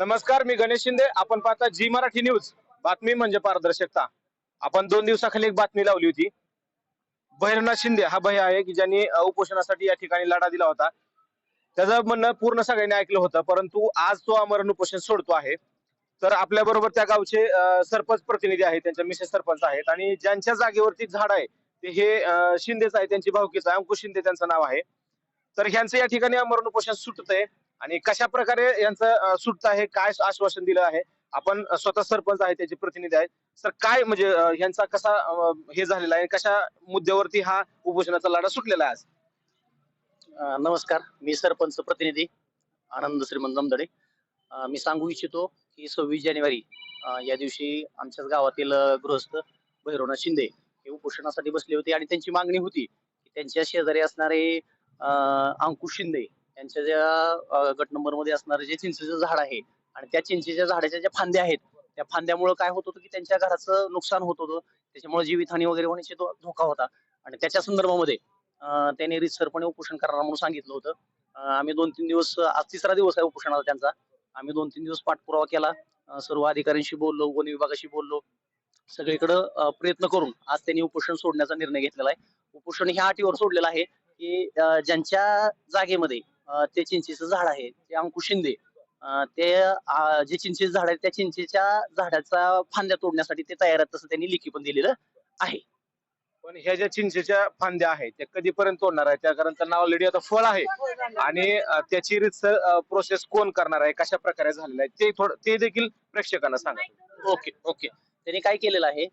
नमस्कार मी गणेश शिंदे. आपण पाहता जी मराठी न्यूज. बातमी म्हणजे पारदर्शकता. आपण दोन दिवसाखाली एक बातमी लावली होती. भैरवनाथ शिंदे हा भय आहे की ज्यांनी उपोषणासाठी या ठिकाणी लढा दिला होता. त्याचं म्हणणं पूर्ण सगळ्यांनी ऐकलं होतं परंतु आज तो आमरण उपोषण सोडतो आहे. तर आपल्या बरोबर त्या गावचे सरपंच प्रतिनिधी आहेत त्यांच्या मिसेस सरपंच आहेत आणि ज्यांच्या जागेवरती झाड आहे ते हे शिंदेच आहे त्यांची भावकीच आहे. अंकुश शिंदे त्यांचं नाव आहे. तर ह्यांचं या ठिकाणी आमरण उपोषण सुटतंय. आणि कशा प्रकारे यांचं सुटत आहे काय आश्वासन दिलं आहे? आपण स्वतः सरपंच आहे त्याचे प्रतिनिधी आहेत. तर काय म्हणजे यांचा कसा हे झालेला आहे? कशा मुद्द्यावरती हा उपोषणाचा लढा सुटलेला आहे आज? नमस्कार. मी सरपंच प्रतिनिधी आनंद श्रीमंत जमदडे मी सांगू इच्छितो की सव्वीस जानेवारी या दिवशी आमच्याच गावातील गृहस्थ भैरवनाथ शिंदे हे उपोषणासाठी बसले होते आणि त्यांची मागणी होती की त्यांच्या शेजारी असणारे अंकुश शिंदे त्यांच्या ज्या गट नंबरमध्ये असणारे जे चिंचेचं झाड आहे आणि त्या चिंचेच्या झाडाच्या ज्या फांद्या आहेत त्या फांद्यामुळे काय होत होतं की त्यांच्या घराचं नुकसान होत होतं. त्याच्यामुळे जीवितहानी वगैरे होण्याची तो धोका होता. आणि त्याच्या संदर्भामध्ये त्यांनी रितसरपणे उपोषण करणार म्हणून सांगितलं होतं. आम्ही दोन तीन दिवस आज तिसरा दिवस आहे उपोषणाचा त्यांचा. आम्ही दोन तीन दिवस पाठपुरावा केला. सर्व अधिकाऱ्यांशी बोललो वन विभागाशी बोललो. सगळीकडं प्रयत्न करून आज त्यांनी उपोषण सोडण्याचा निर्णय घेतलेला आहे. उपोषण ह्या अटीवर सोडलेलं आहे की ज्यांच्या जागेमध्ये ते चिंचेचं झाड आहे ते अंकुश शिंदे. ते जे चिंचेचं झाड आहे त्या चिंचेच्या झाडाचा फांद्या तोडण्यासाठी ते तयार आहेत तसं त्यांनी लिखी पण दिलेलं आहे. पण ह्या ज्या चिंचेच्या फांद्या आहेत त्या कधीपर्यंत तोडणार आहे त्या कारण त्यांना ऑलरेडी आता फळ आहे. आणि त्याची रितसर प्रोसेस कोण करणार आहे? कशा प्रकारे झालेलं आहे? ते थोडं ते देखील प्रेक्षकांना सांगा. Okay okay. त्यांनी काय केलेलं आहे?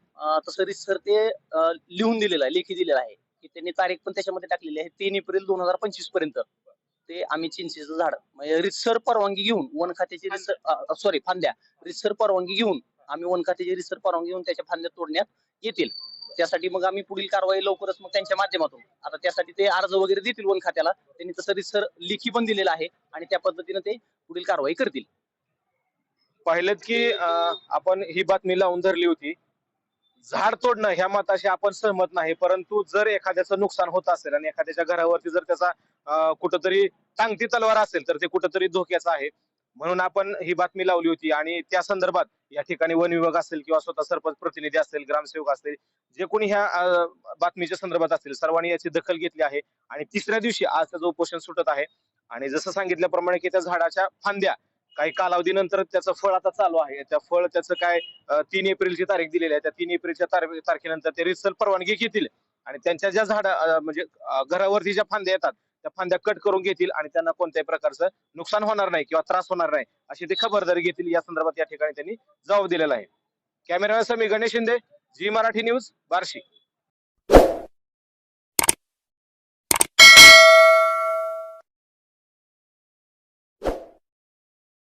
तसं सर ते लिहून दिलेलं आहे लेखी दिलेलं आहे. की त्यांनी तारीख पण त्याच्यामध्ये टाकलेली आहे तीन एप्रिल दोन हजार पंचवीसपर्यंत. ते आम्ही चिंचेचं झाड म्हणजे रितसर परवानगी घेऊन वन खात्याची रितसर सॉरी फांद्या. रितसर परवानगी घेऊन आम्ही वन खात्याची रितसर परवानगी घेऊन त्याच्या फांद्या तोडण्यात येतील. त्यासाठी मग आम्ही पुढील कारवाई लवकरच मग त्यांच्या माध्यमातून. आता त्यासाठी ते अर्ज वगैरे देतील वन खात्याला. त्यांनी तसं रितसर लेखी पण दिलेलं आहे आणि त्या पद्धतीने ते पुढील कारवाई करतील. पाहिलं की आपण ही बातमी लावून धरली होती. झाड तोडणं ह्या मताशी आपण सहमत नाही परंतु जर एखाद्याचं नुकसान होत असेल आणि एखाद्याच्या घरावरती जर त्याचा कुठंतरी टांगती तलवार असेल तर ते कुठंतरी धोक्याचं आहे. म्हणून आपण ही बातमी लावली होती आणि त्या संदर्भात या ठिकाणी वन विभाग असेल किंवा स्वतः सरपंच प्रतिनिधी असतील ग्रामसेवक असतील जे कोणी ह्या बातमीच्या संदर्भात असतील सर्वांनी याची दखल घेतली आहे. आणि तिसऱ्या दिवशी आज त्याचं उपोषण सुटत आहे आणि जसं सांगितल्याप्रमाणे की त्या झाडाच्या फांद्या काही कालावधीनंतर त्याचं फळ आता चालू आहे. त्या फळ त्याचं काय तीन एप्रिलची तारीख दिलेली आहे. त्या तीन एप्रिलच्या तारखेनंतर ते रिसल परवानगी घेतील. आणि त्यांच्या ज्या झाड म्हणजे घरावरती ज्या फांद्या येतात त्या फांद्या कट करून घेतील आणि त्यांना कोणत्याही प्रकारचं नुकसान होणार नाही किंवा त्रास होणार नाही अशी ते खबरदारी घेतील. या संदर्भात या ठिकाणी त्यांनी जबाब दिलेला आहे. कॅमेरा समी गणेश शिंदे जी मराठी न्यूज बार्शी.